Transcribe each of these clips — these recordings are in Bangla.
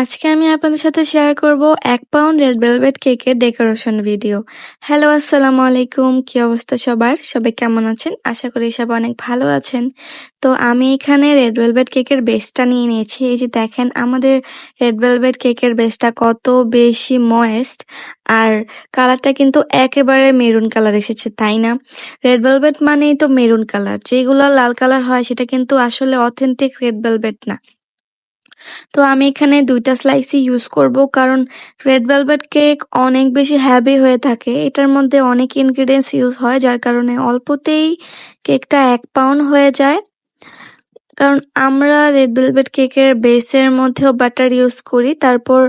আজকে আমি আপনাদের সাথে শেয়ার করব এক পাউন্ড রেড ভেলভেট কেকের ডেকোরেশন ভিডিও হ্যালো আসসালামু আলাইকুম। কি অবস্থা সবার? সবাই কেমন আছেন? আশা করি সবাই অনেক ভালো আছেন। তো আমি এখানে রেড ভেলভেট কেকের বেসটা নিয়ে নিয়েছি। এই যে দেখেন, আমাদের রেড ভেলভেট কেকের বেসটা কত বেশি ময়েস্ট আর কালারটা কিন্তু একেবারে মেরুন কালার এসেছে, তাই না? রেড ভেলভেট মানেই তো মেরুন কালার যেগুলো লাল কালার হয়, সেটা কিন্তু আসলে অথেন্টিক রেড ভেলভেট না। তো আমি এখানে দুইটা স্লাইসই ইউজ করব, কারণ রেড ভেলভেট কেক অনেক বেশি হ্যাভি হয়ে থাকে। এটার মধ্যে অনেক ইনগ্রিডিয়েন্টস ইউজ হয়, যার কারণে অল্পতেই কেকটা এক পাউন্ড হয়ে যায়। কারণ আমরা রেড ভেলভেট কেকের বেসের মধ্যেও বাটার ইউজ করি, তারপর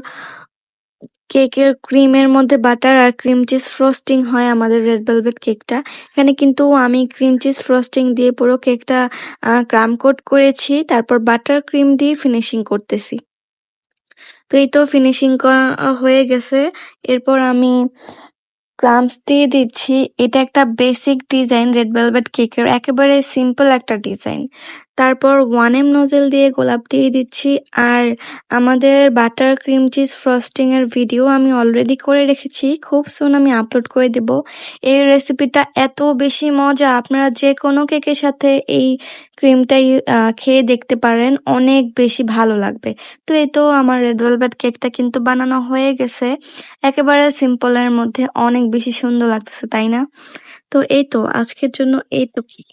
কেকের ক্রিমের মধ্যে বাটার আর ক্রিম চিজ ফ্রস্টিং হয় আমাদের রেড ভেলভেট কেকটা। এখানে কিন্তু আমি ক্রিম চিজ ফ্রস্টিং দিয়ে পুরো কেকটা ক্রাম কোট করেছি, তারপর বাটার ক্রিম দিয়ে ফিনিশিং করতেছি। তো এই তো ফিনিশিং করা হয়ে গেছে। এরপর আমি ক্রামস দিয়ে দিচ্ছি। এটা একটা বেসিক ডিজাইন রেড ভেলভেট কেকের, একেবারে সিম্পল একটা ডিজাইন তারপর ওয়ান এম নোজেল দিয়ে গোলাপ দিয়ে দিচ্ছি। আর আমাদের বাটার ক্রিম চিজ ফ্রস্টিং এর ভিডিও আমি অলরেডি করে রেখেছি। খুব সুন আমি আপলোড করে দেব। এই রেসিপিটা এত বেশি মজা। আপনারা যে কোনো কেকের সাথে এই ক্রিমটাই খেয়ে দেখতে পারেন। অনেক বেশি ভালো লাগবে। তো এই তো আমার রেড ভেলভেট কেকটা কিন্তু বানানো হয়ে গেছে। একেবারে সিম্পলের মধ্যে অনেক বেশি সুন্দর লাগতেছে, তাই না? তো এই তো, আজকের জন্য এইটুকুই।